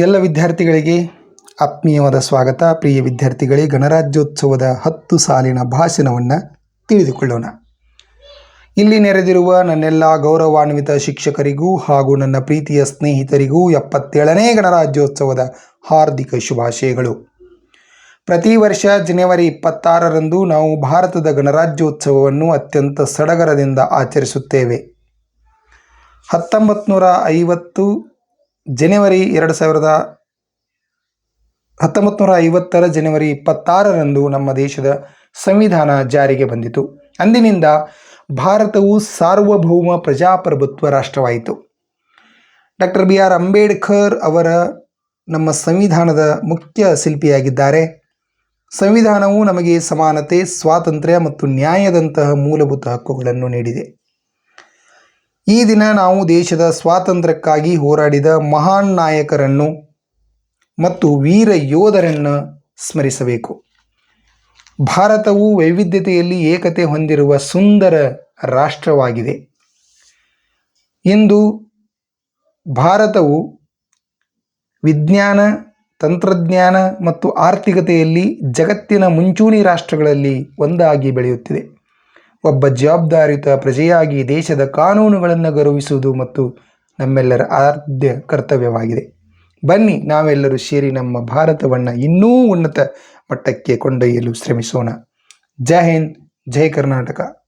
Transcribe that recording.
ಎಲ್ಲ ವಿದ್ಯಾರ್ಥಿಗಳಿಗೆ ಆತ್ಮೀಯವಾದ ಸ್ವಾಗತ. ಪ್ರಿಯ ವಿದ್ಯಾರ್ಥಿಗಳೇ, ಗಣರಾಜ್ಯೋತ್ಸವದ ಹತ್ತು ಸಾಲಿನ ಭಾಷಣವನ್ನು ತಿಳಿದುಕೊಳ್ಳೋಣ. ಇಲ್ಲಿ ನೆರೆದಿರುವ ನನ್ನೆಲ್ಲ ಗೌರವಾನ್ವಿತ ಶಿಕ್ಷಕರಿಗೂ ಹಾಗೂ ನನ್ನ ಪ್ರೀತಿಯ ಸ್ನೇಹಿತರಿಗೂ ಎಪ್ಪತ್ತೇಳನೇ ಗಣರಾಜ್ಯೋತ್ಸವದ ಹಾರ್ದಿಕ ಶುಭಾಶಯಗಳು. ಪ್ರತಿ ವರ್ಷ ಜನವರಿ ಇಪ್ಪತ್ತಾರರಂದು ನಾವು ಭಾರತದ ಗಣರಾಜ್ಯೋತ್ಸವವನ್ನು ಅತ್ಯಂತ ಸಡಗರದಿಂದ ಆಚರಿಸುತ್ತೇವೆ. ಹತ್ತೊಂಬತ್ತು ನೂರ ಐವತ್ತು ಜನವರಿ ಎರಡು ಸಾವಿರದ ಹತ್ತೊಂಬತ್ತು ನೂರ ಐವತ್ತರ ಜನವರಿ ಇಪ್ಪತ್ತಾರರಂದು ನಮ್ಮ ದೇಶದ ಸಂವಿಧಾನ ಜಾರಿಗೆ ಬಂದಿತು. ಅಂದಿನಿಂದ ಭಾರತವು ಸಾರ್ವಭೌಮ ಪ್ರಜಾಪ್ರಭುತ್ವ ರಾಷ್ಟ್ರವಾಯಿತು. ಡಾಕ್ಟರ್ ಬಿ ಆರ್ ಅಂಬೇಡ್ಕರ್ ಅವರ ನಮ್ಮ ಸಂವಿಧಾನದ ಮುಖ್ಯ ಶಿಲ್ಪಿಯಾಗಿದ್ದಾರೆ. ಸಂವಿಧಾನವು ನಮಗೆ ಸಮಾನತೆ, ಸ್ವಾತಂತ್ರ್ಯ ಮತ್ತು ನ್ಯಾಯದಂತಹ ಮೂಲಭೂತ ಹಕ್ಕುಗಳನ್ನು ನೀಡಿದೆ. ಈ ದಿನ ನಾವು ದೇಶದ ಸ್ವಾತಂತ್ರ್ಯಕ್ಕಾಗಿ ಹೋರಾಡಿದ ಮಹಾನ್ ನಾಯಕರನ್ನು ಮತ್ತು ವೀರ ಯೋಧರನ್ನು ಸ್ಮರಿಸಬೇಕು. ಭಾರತವು ವೈವಿಧ್ಯತೆಯಲ್ಲಿ ಏಕತೆ ಹೊಂದಿರುವ ಸುಂದರ ರಾಷ್ಟ್ರವಾಗಿದೆ. ಇಂದು ಭಾರತವು ವಿಜ್ಞಾನ, ತಂತ್ರಜ್ಞಾನ ಮತ್ತು ಆರ್ಥಿಕತೆಯಲ್ಲಿ ಜಗತ್ತಿನ ಮುಂಚೂಣಿ ರಾಷ್ಟ್ರಗಳಲ್ಲಿ ಒಂದಾಗಿ ಬೆಳೆಯುತ್ತಿದೆ. ಒಬ್ಬ ಜವಾಬ್ದಾರಿತ ಪ್ರಜೆಯಾಗಿ ದೇಶದ ಕಾನೂನುಗಳನ್ನು ಗೌರವಿಸುವುದು ಮತ್ತು ನಮ್ಮೆಲ್ಲರ ಆದ್ಯ ಕರ್ತವ್ಯವಾಗಿದೆ. ಬನ್ನಿ, ನಾವೆಲ್ಲರೂ ಸೇರಿ ನಮ್ಮ ಭಾರತವನ್ನು ಇನ್ನೂ ಉನ್ನತ ಮಟ್ಟಕ್ಕೆ ಕೊಂಡೊಯ್ಯಲು ಶ್ರಮಿಸೋಣ. ಜೈ ಹಿಂದ್, ಜೈ ಕರ್ನಾಟಕ.